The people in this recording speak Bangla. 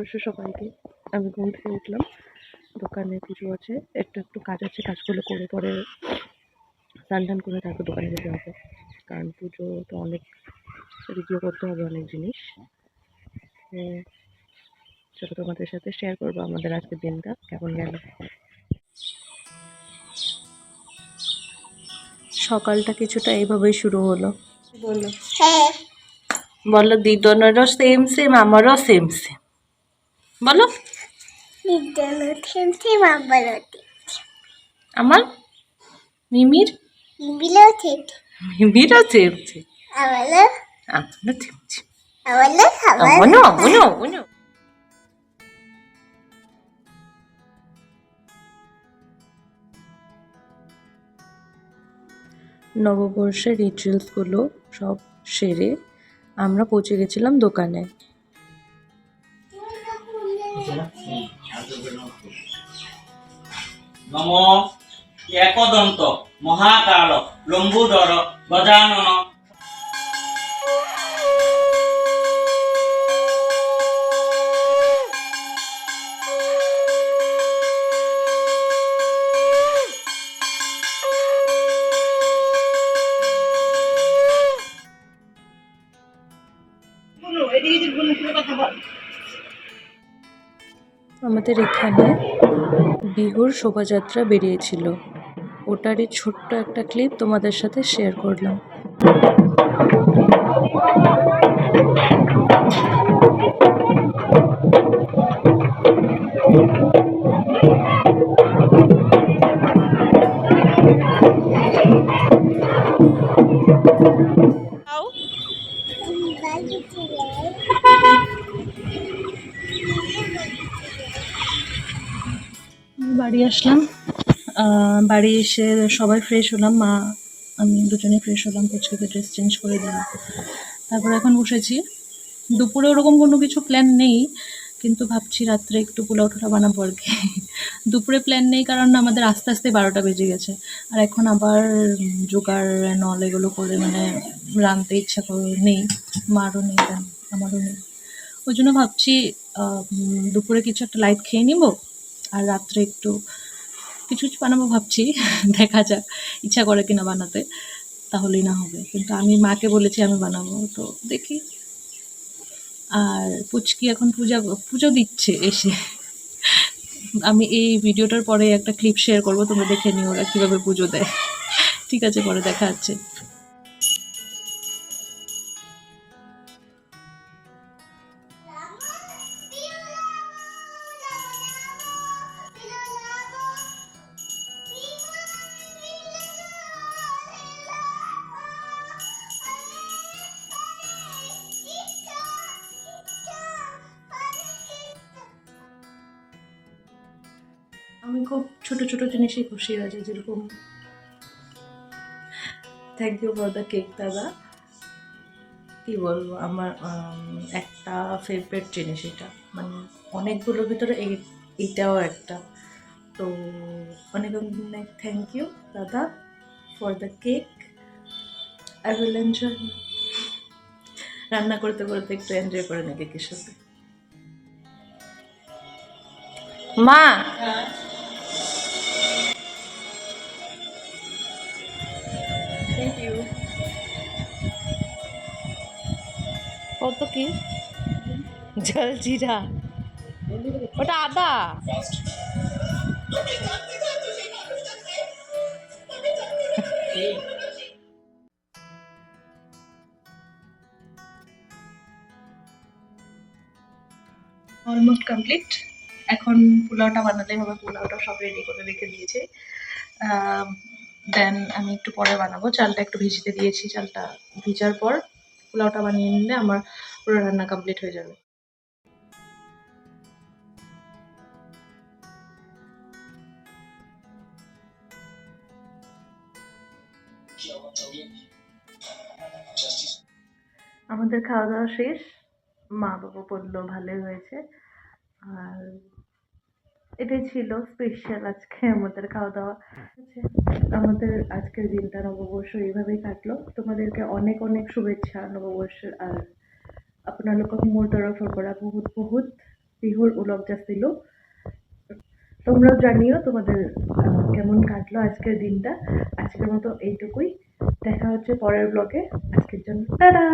নববর্ষ সবাইকে? আমি ঘুম থেকে উঠলাম দোকানে পুজো আছে একটু একটু কাজ আছে কাজগুলো করে পরে স্নান টান করে তারপর দোকানে যেতে হবে। কারণ পুজো তো অনেক রেডিও করতে হবে অনেক জিনিস। চলো তোমাদের সাথে শেয়ার করব আমাদের আজকের দিনটা কেমন গেল? সকালটা কিছুটা এইভাবেই শুরু হলো। বলল হ্যাঁ। বলো দিদনেরও সেম সেম আমারও সেম সেম বলো। আমার? মিমির? মিমিরও আমারও আমারও আমারও আমারও নববর্ষের রিচুয়ালসগুলো সব সেরে আমরা পৌঁছে গেছিলাম দোকানে। নম একদন্ত মহাকাল লম্বুদর গজানন। আমাদের এখানে বিহুর শোভাযাত্রা বেরিয়েছিল। ওটারই ছোট্ট একটা ক্লিপ তোমাদের সাথে শেয়ার করলাম। বাড়ি আসলাম। বাড়ি এসে সবাই ফ্রেশ হলাম। মা, আমি দুজনে ফ্রেশ হলাম পুচকে ড্রেস চেঞ্জ করে দিলাম। তারপর এখন বসেছি। দুপুরে ওরকম কোনো কিছু প্ল্যান নেই, কিন্তু ভাবছি রাত্রে একটু পোলাও টোলা বানাবো আর কি। দুপুরে প্ল্যান নেই কারণ আমাদের আস্তে আস্তে বারোটা বেজে গেছে। আর এখন আবার জোগাড় নল এগুলো করে মানে রাঁধতে ইচ্ছা করে নেই। মারও নেই আমারও নেই। ওই জন্য ভাবছি দুপুরে কিছু একটা লাইট খেয়ে নিব। আর রাত্রে একটু কিছু কিছু বানাবো ভাবছি, দেখা যাক, ইচ্ছা করে কিনা বানাতে, তাহলেই না হবে। কিন্তু আমি মাকে বলেছি আমি বানাবো, তো দেখি। আর পুচকি এখন পূজা, পুজো দিচ্ছে এসে। আমি এই ভিডিওটার পরে একটা ক্লিপ শেয়ার করব, তোমরা দেখে নিও ওরা কীভাবে পুজো দেয়। ঠিক আছে, পরে দেখা যাচ্ছে আমি খুব ছোট ছোট জিনিসে খুশি হয়েছে যেরকম thank you for the cake দাদা। কি বলব, আমার একটা ফেভারিট জিনিস এটা। মানে অনেকগুলোর ভিতরে এই এইটাও একটা। তো অনেক অনেক থ্যাংক ইউ দাদা for the cake I will enjoy রান্না করতে করতে একটু এনজয় করে নি কেকের সাথে। মা! কত কি? জলজিরা ওটা আদা? অলমোস্ট কমপ্লিট এখন পোলাওটা বানাতে হবে পোলাওটা সব রেডি করে রেখে দিয়েছে। দেন আমি একটু পরে বানাবো। চালটা একটু ভিজতে দিয়েছি। চালটা ভিজার পর পোলাওটা বানিয়ে নিলে আমার পুরো রান্না কমপ্লিট হয়ে যাবে। আমাদের খাওয়া দাওয়া শেষ। মা বাবা বলল ভালোই হয়েছে। আর এটাই ছিল স্পেশাল আজকে আমাদের খাওয়া দাওয়া আচ্ছা, আমাদের আজকের দিনটা নববর্ষ এইভাবেই কাটলো। তোমাদেরকে অনেক অনেক শুভেচ্ছা নববর্ষের আর আপোনালোকক মোৰ তৰফৰ পৰা বহুত বহুত বিহুর উলগ যা ছিল। তোমরাও জানিও তোমাদের কেমন কাটলো আজকের দিনটা। আজকের মতো এইটুকুই। দেখা হচ্ছে পরের ব্লগে আজকের জন্য টাটা!